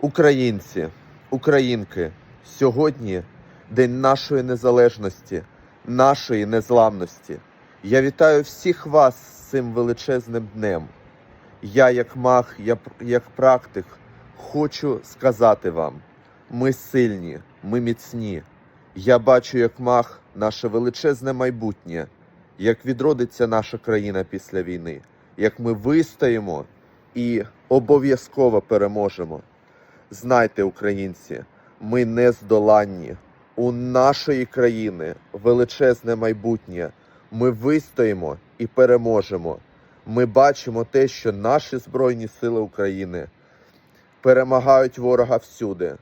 Українці, українки, сьогодні День нашої незалежності, нашої незламності. Я вітаю всіх вас з цим величезним днем. Я, як маг, я як практик, хочу сказати вам: ми сильні, ми міцні. Я бачу, як маг, наше величезне майбутнє, як відродиться наша країна після війни, як ми вистоїмо і обов'язково переможемо. Знайте, українці, ми не здоланні. У нашої країни величезне майбутнє. Ми вистоїмо і переможемо. Ми бачимо те, що наші Збройні Сили України перемагають ворога всюди.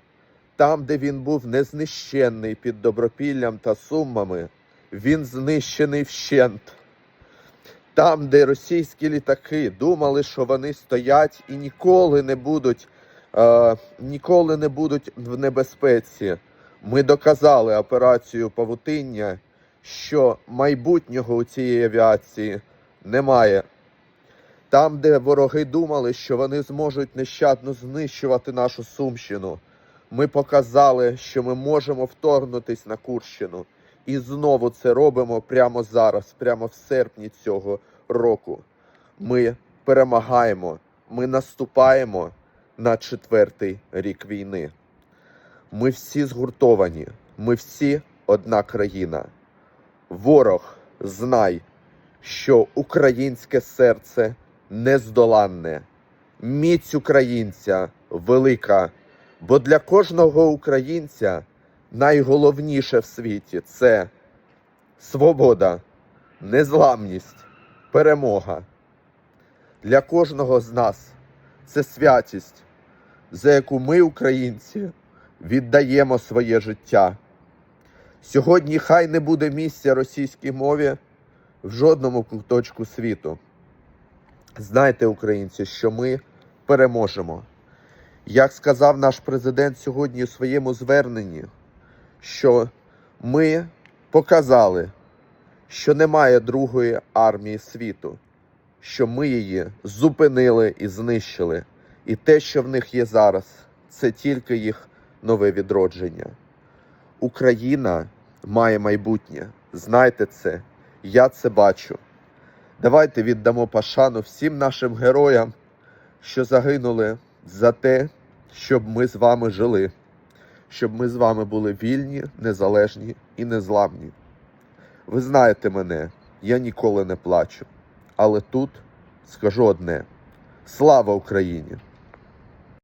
Там, де він був незнищенний під добропіллям та суммами, він знищений вщент. Там, де російські літаки думали, що вони стоять і ніколи не будуть, е, ніколи не будуть в небезпеці. Ми доказали операцію Павутиння, що майбутнього у цієї авіації немає. Там, де вороги думали, що вони зможуть нещадно знищувати нашу Сумщину, ми показали, що ми можемо вторгнутись на Курщину. І знову це робимо прямо зараз, прямо в серпні цього року. Ми перемагаємо, ми наступаємо на четвертий рік війни. Ми всі згуртовані, ми всі одна країна. Ворог, знай, що українське серце нездоланне, міць українця велика, бо для кожного українця найголовніше в світі це свобода, незламність, перемога. Для кожного з нас це святість, за яку ми, українці, віддаємо своє життя. Сьогодні хай не буде місця російській мові в жодному куточку світу. Знайте, українці, що ми переможемо. Як сказав наш президент сьогодні у своєму зверненні, що ми показали, що немає другої армії світу, що ми її зупинили і знищили. І те, що в них є зараз, це тільки їх нове відродження. Україна має майбутнє. Знайте це, я це бачу. Давайте віддамо пашану всім нашим героям, що загинули за те, щоб ми з вами жили, щоб ми з вами були вільні, незалежні і незламні. Ви знаєте мене, я ніколи не плачу. Але тут скажу одне: слава Україні!